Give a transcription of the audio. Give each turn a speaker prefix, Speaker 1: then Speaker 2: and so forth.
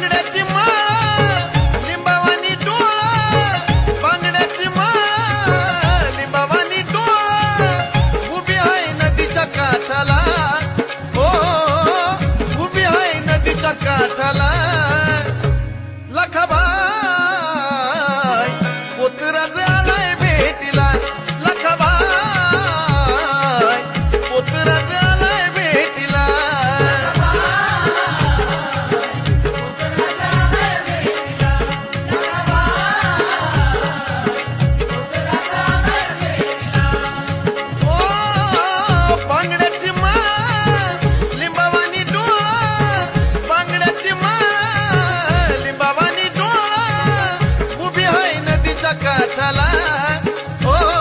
Speaker 1: കണ്ണിടച്ചു कथला ओ हो,